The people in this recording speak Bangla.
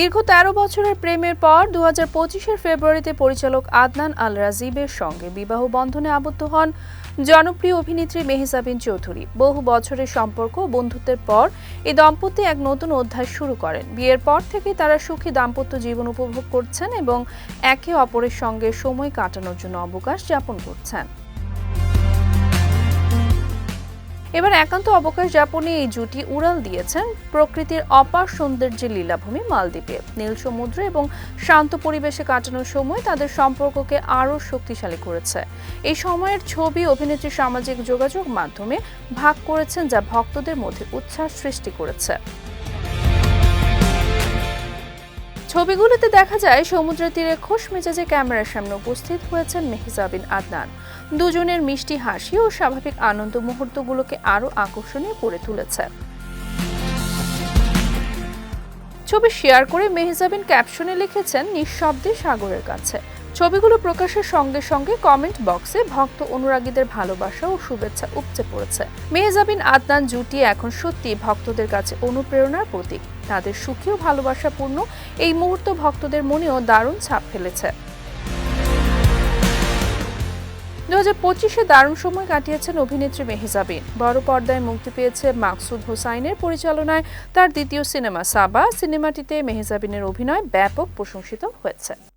দীর্ঘ তেরো বছরের প্রেমের পর দু হাজার ফেব্রুয়ারিতে পরিচালক আদনান আল রাজিবের সঙ্গে বিবাহ বন্ধনে আবদ্ধ হন জনপ্রিয় অভিনেত্রী মেহজাবিন চৌধুরী। বহু বছরের সম্পর্ক বন্ধুত্বের পর এই দম্পতি এক নতুন অধ্যায় শুরু করেন। বিয়ের পর থেকেই তারা সুখী দাম্পত্য জীবন উপভোগ করছেন এবং একে অপরের সঙ্গে সময় কাটানোর জন্য অবকাশ যাপন করছেন। এবার একান্ত অবকাশ যাপনে এই জুটি উড়াল দিয়েছেন প্রকৃতির অপার সৌন্দর্যের লীলাভূমি মালদ্বীপে। নীল সমুদ্র এবং শান্ত পরিবেশে কাটানোর সময় তাদের সম্পর্ককে আরও শক্তিশালী করেছে। এই সময়ের ছবি অভিনেত্রী সামাজিক যোগাযোগ মাধ্যমে ভাগ করেছেন যা ভক্তদের মধ্যে উচ্ছ্বাস সৃষ্টি করেছে। ছবিগুলোতে দেখা যায় সমুদ্র তীরে খোশ মেজাজে ক্যামেরার সামনে উপস্থিত হয়েছেন মেহজাবিন আদনান। দুজনের মিষ্টি হাসি ও স্বাভাবিক আনন্দ মুহূর্তগুলোকে আরও আকর্ষণীয় করে তুলেছে। ছবি শেয়ার করে মেহজাবিন ক্যাপশনে লিখেছেন, নিঃশব্দে সাগরের কাছে। ছবিগুলো প্রকাশের সঙ্গে সঙ্গে কমেন্ট বক্সে ভক্ত অনুরাগীদের ভালোবাসা ও শুভেচ্ছা উপচে পড়েছে। মেহজাবিন আদনান জুটি এখন সত্যি ভক্তদের কাছে অনুপ্রেরণার প্রতীক। তাদের সুখী ও ভালোবাসাপূর্ণ এই মুহূর্ত ভক্তদের মনেও দারুণ ছাপ ফেলেছে। পঁচিশে দারুণ সময় কাটিয়েছেন অভিনেত্রী মেহজাবিন। বড় পর্দায় মুক্তি পেয়েছে মাকসুদ হোসাইনের পরিচালনায়। তার দ্বিতীয় সিনেমা সাবা, সিনেমাটিতে মেহজাবিনের অভিনয় ব্যাপক প্রশংসিত হয়েছে।